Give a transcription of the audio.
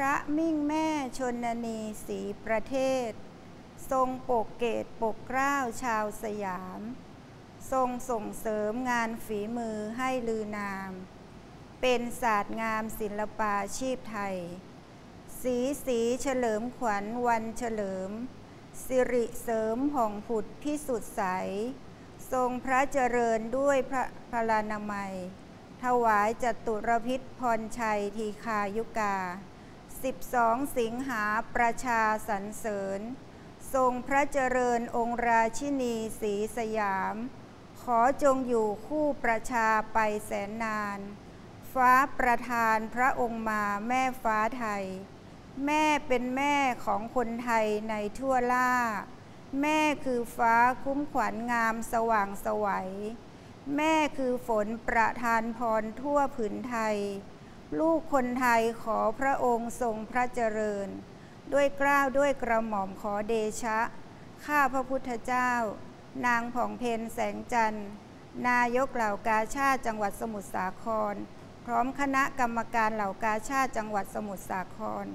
ระมิ่งแม่ชนนีสีประเทศ ทรงปกเกตปกเกล้าชาวสยาม ทรงส่งเสริมงานฝีมือให้ลือนาม เป็นศาสตร์งามศิลปาชีพไทย สีสีเฉลิมขวัญวันเฉลิม สิริเสริมผ่องผุดพิสุทธิ์ใส ทรงพระเจริญด้วยพระพลานามัยถวายจตุรพิษพรชัยทีคายุกา 12 สิงหาประชาสรรเสริญ ทรงพระเจริญองค์ราชินีศรีสยาม ขอจงอยู่คู่ประชาไปแสนนาน ฟ้าประทานพระองค์มาแม่ฟ้าไทย แม่เป็นแม่ของคนไทยในทั่วล่า แม่คือฟ้าคุ้มขวัญงามสว่างสวัย แม่คือฝนประทานพรทั่วผืนไทย ลูกคนไทยขอพระองค์ทรงพระเจริญ ด้วยเกล้าวด้วยกระหม่อมขอเดชะ ข้าพระพุทธเจ้า นางผ่องเพนแสงจันทร์ นายกเหล่ากาชาติจังหวัดสมุทรสาคร พร้อมคณะกรรมการเหล่ากาชาติจังหวัดสมุทรสาคร